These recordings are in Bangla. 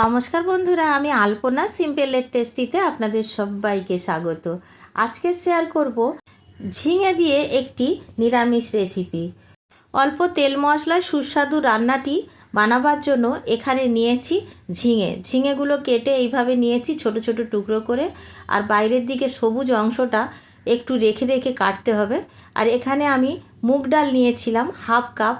নমস্কার বন্ধুরা, আমি আলপনা সিম্পলের টেস্টিতে আপনাদের সবাইকে স্বাগত। আজকে শেয়ার করব ঝিঙে দিয়ে একটি নিরামিষ রেসিপি অল্প তেল মশলায় সুস্বাদু রান্নাটি বানাবার জন্য এখানে নিয়েছি ঝিঙে। ঝিঙেগুলো কেটে এইভাবে নিয়েছি ছোট ছোট টুকরো করে। আর বাইরের দিকে সবুজ অংশটা একটু রেখে রেখে কাটতে হবে। আর এখানে আমি মুগ ডাল নিয়েছিলাম হাফ কাপ।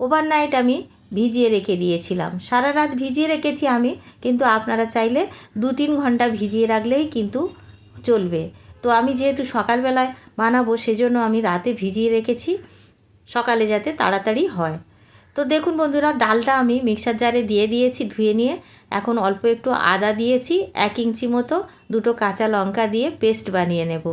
ওভারনাইট আমি ভিজিয়ে রেখে দিয়েছিলাম। সারা রাত ভিজিয়ে রেখেছি আমি, কিন্তু আপনারা চাইলে দু তিন ঘণ্টা ভিজিয়ে রাখলেই কিন্তু চলবে। তো আমি যেহেতু সকালবেলায় বানাবো, সেজন্য আমি রাতে ভিজিয়ে রেখেছি, সকালে যাতে তাড়াতাড়ি হয়। তো দেখুন বন্ধুরা, ডালটা আমি মিক্সার জারে দিয়ে দিয়েছি, ধুয়ে নিয়ে। এখন অল্প একটু আদা দিয়েছি, এক ইঞ্চি মতো দুটো কাঁচা লঙ্কা দিয়ে পেস্ট বানিয়ে নেব।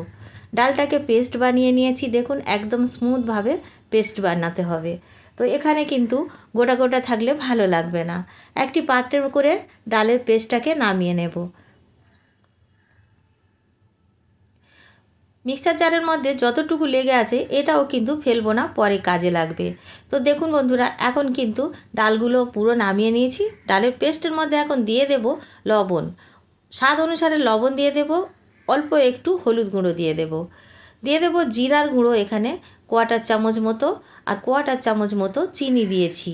ডালটাকে পেস্ট বানিয়ে নিয়েছি, দেখুন একদম স্মুথভাবে পেস্ট বানাতে হবে। তো এখানে কিন্তু গোটা গোটা থাকলে ভালো লাগবে না। একটি পাত্রে করে ডালের পেস্টটাকে নামিয়ে নেব। মিক্সার জারের মধ্যে যতটুকু লেগে আছে, এটাও কিন্তু ফেলব না, পরে কাজে লাগবে। তো দেখুন বন্ধুরা, এখন কিন্তু ডালগুলো পুরো নামিয়ে নিয়েছি। ডালের পেস্টের মধ্যে এখন দিয়ে দেব লবণ। স্বাদ অনুসারে লবণ দিয়ে দেব, অল্প একটু হলুদ গুঁড়ো দিয়ে দেব। দিয়ে দেব জিরার গুঁড়ো এখানে, কোয়াটার চামচ মতো আর কোয়াটার চামচ মতো চিনি দিয়েছি।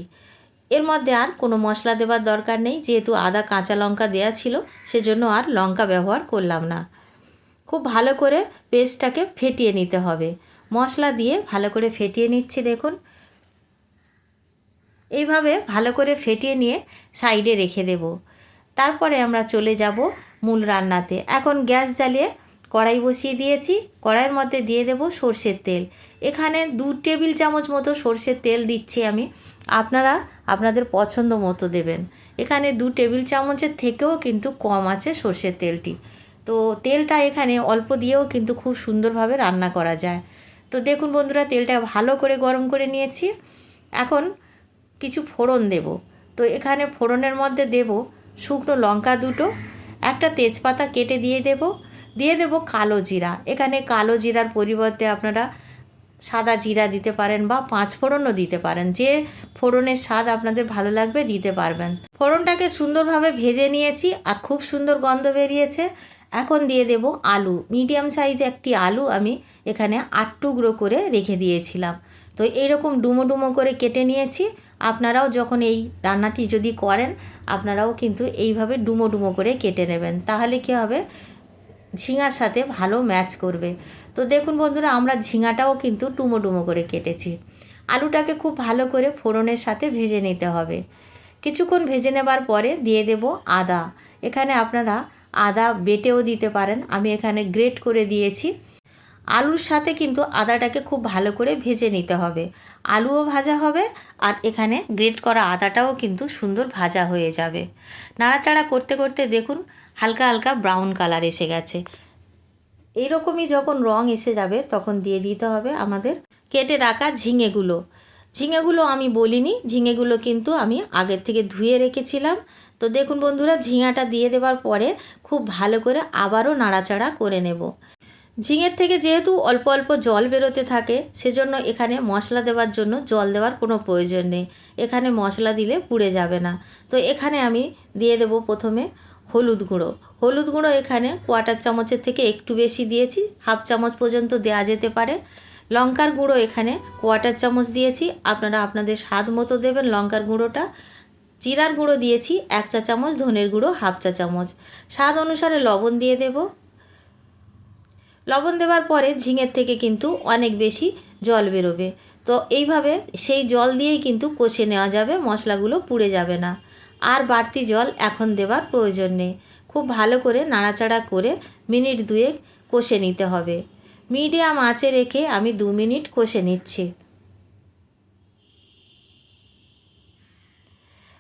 এর মধ্যে আর কোনো মশলা দেবার দরকার নেই, যেহেতু আদা, কাঁচা লঙ্কা দেয়া ছিল, সেজন্য আর লঙ্কা ব্যবহার করলাম না। খুব ভালো করে পেস্টটাকে ফেটিয়ে নিতে হবে। মশলা দিয়ে ভালো করে ফেটিয়ে নিচ্ছি, দেখুন। এইভাবে ভালো করে ফেটিয়ে নিয়ে সাইডে রেখে দেব। তারপরে আমরা চলে যাব মূল রান্নাতে। এখন গ্যাস জ্বালিয়ে কড়াই বসিয়ে দিয়েছি। কড়াইয়ের মধ্যে দিয়ে দেব সর্ষের তেল। এখানে দু টেবিল চামচ মতো সর্ষের তেল দিচ্ছি আমি। আপনারা আপনাদের পছন্দ মতো দেবেন। এখানে দু টেবিল চামচের থেকেও কিন্তু কম আছে সর্ষের তেলটি। তো তেলটা এখানে অল্প দিয়েও কিন্তু খুব সুন্দরভাবে রান্না করা যায়। তো দেখুন বন্ধুরা, তেলটা ভালো করে গরম করে নিয়েছি। এখন কিছু ফোড়ন দেব। তো এখানে ফোড়নের মধ্যে দেব শুকনো লঙ্কা দুটো, একটা তেজপাতা কেটে দিয়ে দেব। দিয়ে দেব কালো জিরা। এখানে কালো জিরার পরিবর্তে আপনারা সাদা জিরা দিতে পারেন বা পাঁচ ফোড়নও দিতে পারেন। যে ফোড়নের স্বাদ আপনাদের ভালো লাগবে দিতে পারবেন। ফোড়নটাকে সুন্দরভাবে ভেজে নিয়েছি আর খুব সুন্দর গন্ধ বেরিয়েছে। এখন দিয়ে দেব আলু। মিডিয়াম সাইজ একটি আলু আমি এখানে আট টুকরো করে রেখে দিয়েছিলাম। তো এইরকম ডুমো ডুমো করে কেটে নিয়েছি। আপনারাও যখন এই রান্নাটি যদি করেন, আপনারাও কিন্তু এইভাবে ডুমো ডুমো করে কেটে নেবেন। তাহলে কী হবে? ঝিঙার সাথে ভালো ম্যাচ করবে। তো দেখুন বন্ধুরা, আমরা ঝিঙাটাও কিন্তু টুমো টুমো করে কেটেছি। আলুটাকে খুব ভালো করে ফোড়নের সাথে ভেজে নিতে হবে। কিছুক্ষণ ভেজে নেবার পরে দিয়ে দেব আদা। এখানে আপনারা আদা বেটেও দিতে পারেন। আমি এখানে গ্রেট করে দিয়েছি। আলুর সাথে কিন্তু আদাটাকে খুব ভালো করে ভেজে নিতে হবে। আলুও ভাজা হবে আর এখানে গ্রেট করা আদাটাও কিন্তু সুন্দর ভাজা হয়ে যাবে। নাড়াচাড়া করতে করতে দেখুন হালকা হালকা ব্রাউন কালার এসে গেছে। এইরকমই যখন রং এসে যাবে, তখন দিয়ে দিতে হবে আমাদের কেটে রাখা ঝিঙেগুলো। ঝিঙেগুলো আমি বলিনি, ঝিঙেগুলো কিন্তু আমি আগের থেকে ধুয়ে রেখেছিলাম। তো দেখুন বন্ধুরা, ঝিঙাটা দিয়ে দেওয়ার পরে খুব ভালো করে আবারও নাড়াচাড়া করে নেব। ঝিঙের থেকে যেহেতু অল্প অল্প জল বেরোতে থাকে, সেজন্য এখানে মশলা দেওয়ার জন্য জল দেওয়ার কোনো প্রয়োজন নেই। এখানে মশলা দিলে পুড়ে যাবে না। তো এখানে আমি দিয়ে দেব প্রথমে হলুদ গুঁড়ো। হলুদ গুঁড়ো এখানে কোয়াটার চামচের থেকে একটু বেশি দিয়েছি, হাফ চামচ পর্যন্ত দেওয়া যেতে পারে। লঙ্কার গুঁড়ো এখানে কোয়াটার চামচ দিয়েছি, আপনারা আপনাদের স্বাদ মতো দেবেন লঙ্কার গুঁড়োটা। জিরার গুঁড়ো দিয়েছি, এক চা চামচ, ধনের গুঁড়ো, হাফ চা চামচ। স্বাদ অনুসারে লবণ দিয়ে দেব। লবণ দেওয়ার পরে ঝিঙের থেকে কিন্তু অনেক বেশি জল বেরোবে। তো এইভাবে সেই জল দিয়েই কিন্তু কষে নেওয়া যাবে, মশলাগুলো পুড়ে যাবে না। আর বাড়তি জল এখন দেবার প্রয়োজন নেই। খুব ভালো করে নাড়াচাড়া করে মিনিট দুয়েক কষে নিতে হবে। মিডিয়াম আঁচে রেখে আমি দু মিনিট কষে নিচ্ছি।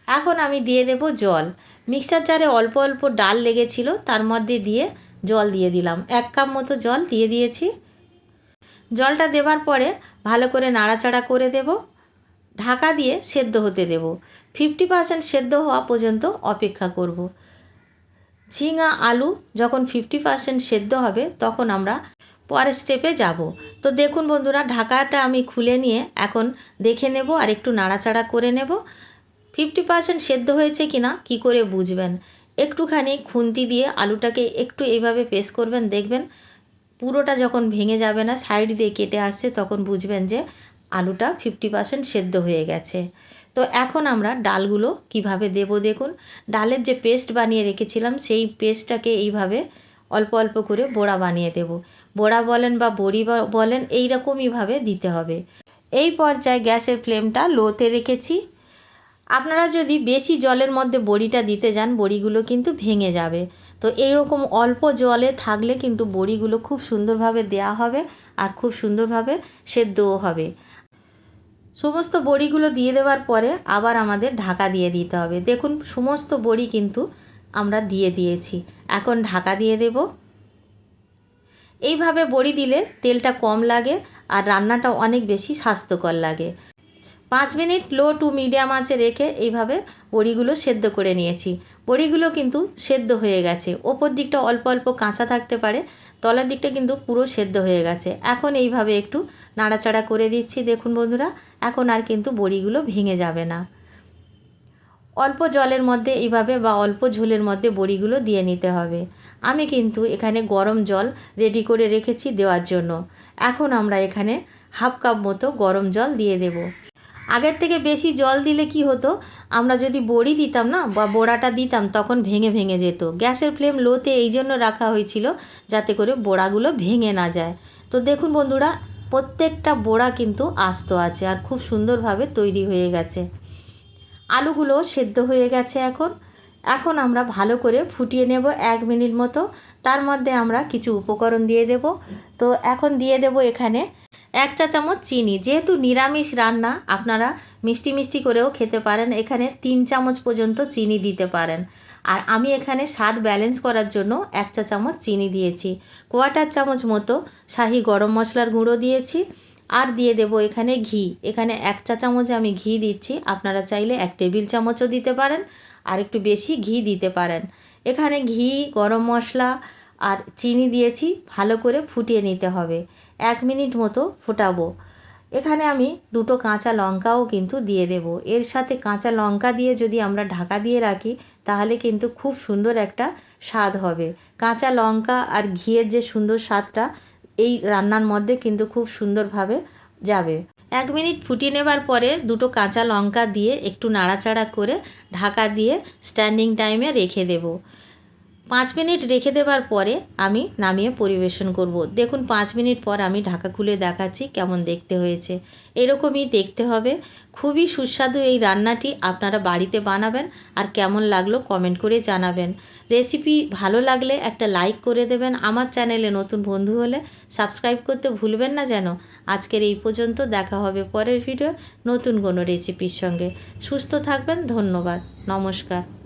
এখন আমি দিয়ে দেব জল। মিক্সার জারে অল্প অল্প ডাল লেগেছিল, তার মধ্যে দিয়ে জল দিয়ে দিলাম। এক কাপ মতো জল দিয়ে দিয়েছি। জলটা দেবার পরে ভালো করে নাড়াচাড়া করে দেব। ঢাকা দিয়ে সেদ্ধ হতে দেব। ফিফটি পার্সেন্ট সেদ্ধ হওয়া পর্যন্ত অপেক্ষা করব। ঝিঙা, আলু যখন ফিফটি পার্সেন্ট সেদ্ধ হবে, তখন আমরা পরের স্টেপে যাব। তো দেখুন বন্ধুরা, ঢাকাটা আমি খুলে নিয়ে এখন দেখে নেব আর একটু নাড়াচাড়া করে নেব। ফিফটি পার্সেন্ট সেদ্ধ হয়েছে কি না কী করে বুঝবেন? একটুখানি খুন্তি দিয়ে আলুটাকে একটু এইভাবে পেস্ট করবেন, দেখবেন পুরোটা যখন ভেঙে যাবে না, সাইড দিয়ে কেটে আসছে, তখন বুঝবেন যে আলুটা ফিফটি পার্সেন্ট সেদ্ধ হয়ে গেছে। তো এখন আমরা ডালগুলো কীভাবে দেব দেখুন। ডালের যে পেস্ট বানিয়ে রেখেছিলাম, সেই পেস্টটাকে এইভাবে অল্প অল্প করে বড়া বানিয়ে দেব। বড়া বলেন বা বড়ি বলেন এই রকমইভাবে দিতে হবে। এই পর্যায়ে গ্যাসের ফ্লেমটা লোতে রেখেছি। আপনারা যদি বেশি জলের মধ্যে বড়িটা দিতে যান, বড়িগুলো কিন্তু ভেঙে যাবে। তো এইরকম অল্প জলে থাকলে কিন্তু বড়িগুলো খুব সুন্দরভাবে দেয়া হবে আর খুব সুন্দরভাবে সেদ্ধও হবে। সমস্ত বড়িগুলো দিয়ে দেওয়ার পরে আবার আমাদের ঢাকা দিয়ে দিতে হবে। দেখুন, সমস্ত বড়ি কিন্তু আমরা দিয়ে দিয়েছি। এখন ঢাকা দিয়ে দেব। এইভাবে বড়ি দিলে তেলটা কম লাগে আর রান্নাটা অনেক বেশি স্বাস্থ্যকর লাগে। পাঁচ মিনিট লো টু মিডিয়াম আঁচে রেখে এইভাবে বড়িগুলো সেদ্ধ করে নিয়েছি। বড়িগুলো কিন্তু সেদ্ধ হয়ে গেছে। ওপর দিকটা অল্প অল্প কাঁচা থাকতে পারে। তলার দিকটা কিন্তু পুরো সেদ্ধ হয়ে গেছে। এখন এইভাবে একটু নাড়াচাড়া করে দিচ্ছি, দেখুন বন্ধুরা। এখন আর কিন্তু বড়িগুলো ভেঙে যাবে না। অল্প জলের মধ্যে এইভাবে বা অল্প ঝোলের মধ্যে বড়িগুলো দিয়ে নিতে হবে। আমি কিন্তু এখানে গরম জল রেডি করে রেখেছি দেওয়ার জন্য। এখন আমরা এখানে হাফ কাপ মতো গরম জল দিয়ে দেব। আগের থেকে বেশি জল দিলে কি হতো? আমরা যদি বড়ি দিতাম না, বা বড়াটা দিতাম, তখন ভেঙে ভেঙে যেত। গ্যাসের ফ্লেম লোতে এই জন্য রাখা হয়েছিল যাতে করে বড়াগুলো ভেঙে না যায়। তো দেখুন বন্ধুরা, প্রত্যেকটা বড়া কিন্তু আস্ত আছে আর খুব সুন্দরভাবে তৈরি হয়ে গেছে। আলুগুলো সেদ্ধ হয়ে গেছে এখন। এখন আমরা ভালো করে ফুটিয়ে নেব এক মিনিট মতো। তার মধ্যে আমরা কিছু উপকরণ দিয়ে দেব। তো এখন দিয়ে দেব এখানে এক চা চামচ চিনি। যেহেতু নিরামিষ রান্না, আপনারা মিষ্টি মিষ্টি করেও খেতে পারেন। এখানে তিন চামচ পর্যন্ত চিনি দিতে পারেন। আর আমি এখানে স্বাদ ব্যালেন্স করার জন্য এক চা চামচ চিনি দিয়েছি। কোয়াটার চামচ মতো শাহি গরম মশলার গুঁড়ো দিয়েছি। আর দিয়ে দেব এখানে ঘি। এখানে এক চা চামচে আমি ঘি দিচ্ছি। আপনারা চাইলে এক টেবিল চামচও দিতে পারেন, আর একটু বেশি ঘি দিতে পারেন। এখানে ঘি, গরম মশলা আর চিনি দিয়েছি, ভালো করে ফুটিয়ে নিতে হবে। এক মিনিট মতো ফোটাবো। এখানে আমি দুটো কাঁচা লঙ্কাও কিন্তু দিয়ে দেব। এর সাথে কাঁচা লঙ্কা দিয়ে যদি আমরা ঢাকা দিয়ে রাখি, তাহলে কিন্তু খুব সুন্দর একটা স্বাদ হবে। কাঁচা লঙ্কা আর ঘিয়ের যে সুন্দর স্বাদটা এই রান্নার মধ্যে কিন্তু খুব সুন্দরভাবে যাবে। এক মিনিট ফুটিয়ে নেবার পরে দুটো কাঁচা লঙ্কা দিয়ে একটু নাড়াচাড়া করে ঢাকা দিয়ে স্ট্যান্ডিং টাইমে রেখে দেব। পাঁচ মিনিট রেখে দেবার পরে আমি নামিয়ে পরিবেশন করব। দেখুন, পাঁচ মিনিট পর আমি ঢাকা খুলে দেখাচ্ছি কেমন দেখতে হয়েছে। এরকমই দেখতে হবে। খুবই সুস্বাদু এই রান্নাটি আপনারা বাড়িতে বানাবেন আর কেমন লাগল কমেন্ট করে জানাবেন। রেসিপি ভালো লাগলে একটা লাইক করে দেবেন। আমার চ্যানেলে নতুন বন্ধু হলে সাবস্ক্রাইব করতে ভুলবেন না যেন। আজকের এই পর্যন্ত দেখা হবে পরের ভিডিও নতুন কোনো রেসিপির সঙ্গে। সুস্থ থাকবেন, ধন্যবাদ। নমস্কার।